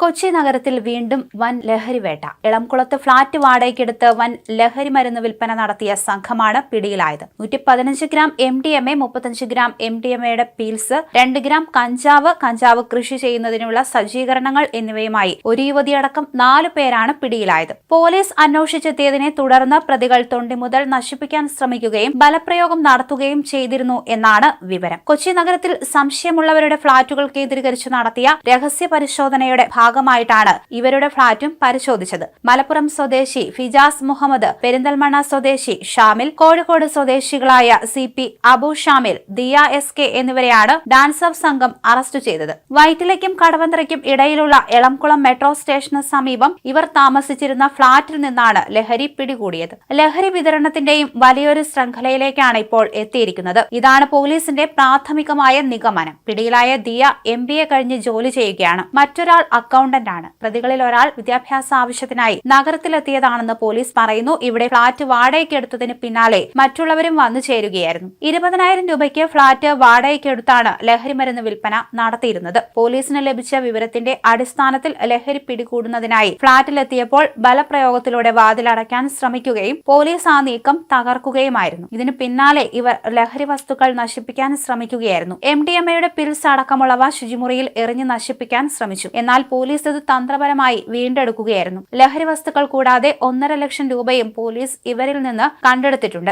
കൊച്ചി നഗരത്തിൽ വീണ്ടും വൻ ലഹരി വേട്ട. ഇളംകുളത്ത് ഫ്ളാറ്റ് വാടകയ്ക്കെടുത്ത് വൻ ലഹരി മരുന്ന് വിൽപ്പന നടത്തിയ സംഘമാണ് പിടിയിലായത്. നൂറ്റി പതിനഞ്ച് gram M D M A മുപ്പത്തഞ്ച് ഗ്രാം എം ഡി എം എയുടെ പീൽസ് രണ്ട് ഗ്രാം കഞ്ചാവ് കഞ്ചാവ് കൃഷി ചെയ്യുന്നതിനുള്ള സജ്ജീകരണങ്ങൾ എന്നിവയുമായി ഒരു യുവതിയടക്കം നാലു പേരാണ് പിടിയിലായത്. പോലീസ് അന്വേഷിച്ചെത്തിയതിനെ തുടർന്ന് പ്രതികൾ തൊണ്ടി മുതൽ നശിപ്പിക്കാൻ ശ്രമിക്കുകയും ബലപ്രയോഗം നടത്തുകയും ചെയ്തിരുന്നു എന്നാണ് വിവരം. കൊച്ചി നഗരത്തിൽ സംശയമുള്ളവരുടെ ഫ്ളാറ്റുകൾ കേന്ദ്രീകരിച്ച് നടത്തിയ രഹസ്യ പരിശോധനയുടെ ഭാഗമായിട്ടാണ് ഇവരുടെ ഫ്ളാറ്റും പരിശോധിച്ചത്. മലപ്പുറം സ്വദേശി ഫിജാസ് മുഹമ്മദ് പെരിന്തൽമണ്ണ സ്വദേശി ഷാമിൽ കോഴിക്കോട് സ്വദേശികളായ C P Abu Shamil Diya S K എന്നിവരെയാണ് ഡാൻസ് ഓഫ് സംഘം അറസ്റ്റ് ചെയ്തത്. വൈറ്റിലയ്ക്കും കടവന്ത്രയ്ക്കും ഇടയിലുള്ള എളംകുളം മെട്രോ സ്റ്റേഷന് സമീപം ഇവർ താമസിച്ചിരുന്ന ഫ്ളാറ്റിൽ നിന്നാണ് ലഹരി പിടികൂടിയത്. ലഹരി വിതരണത്തിന്റെയും വലിയൊരു ശൃംഖലയിലേക്കാണ് ഇപ്പോൾ എത്തിയിരിക്കുന്നത്. ഇതാണ് പോലീസിന്റെ പ്രാഥമികമായ നിഗമനം. പിടിയിലായ ദിയ എം ബി എ കഴിഞ്ഞ് ജോലി ചെയ്യുകയാണ്. മറ്റൊരാൾ അക്കൗണ്ടന്റ് ആണ്. പ്രതികളിൽ ഒരാൾ വിദ്യാഭ്യാസ ആവശ്യത്തിനായി നഗരത്തിലെത്തിയതാണെന്ന് പോലീസ് പറയുന്നു. ഇവിടെ ഫ്ളാറ്റ് വാടകയ്ക്കെടുത്തതിന് പിന്നാലെ മറ്റുള്ളവരും വന്നു ചേരുകയായിരുന്നു. ഇരുപതിനായിരം രൂപയ്ക്ക് ഫ്ളാറ്റ് വാടകയ്ക്കെടുത്താണ് ലഹരിമരുന്ന് വിൽപ്പന നടത്തിയിരുന്നത്. പോലീസിന് ലഭിച്ച വിവരത്തിന്റെ അടിസ്ഥാനത്തിൽ ലഹരി പിടികൂടുന്നതിനായി ഫ്ളാറ്റിലെത്തിയപ്പോൾ ബലപ്രയോഗത്തിലൂടെ വാതിലടയ്ക്കാൻ ശ്രമിക്കുകയും പോലീസ് ആ നീക്കം തകർക്കുകയുമായിരുന്നു. ഇതിന് പിന്നാലെ ഇവർ ലഹരി വസ്തുക്കൾ നശിപ്പിക്കാൻ ശ്രമിക്കുകയായിരുന്നു. എം ഡി എം എയുടെ പിൽസ് അടക്കമുള്ളവ ശുചിമുറിയിൽ എറിഞ്ഞു നശിപ്പിക്കാൻ ശ്രമിച്ചു. എന്നാൽ പോലീസ് ഇത് തന്ത്രപരമായി വീണ്ടെടുക്കുകയായിരുന്നു. ലഹരി വസ്തുക്കൾ കൂടാതെ ഒന്നര ലക്ഷം രൂപയും പോലീസ് ഇവരിൽ നിന്ന് കണ്ടെടുത്തിട്ടുണ്ട്.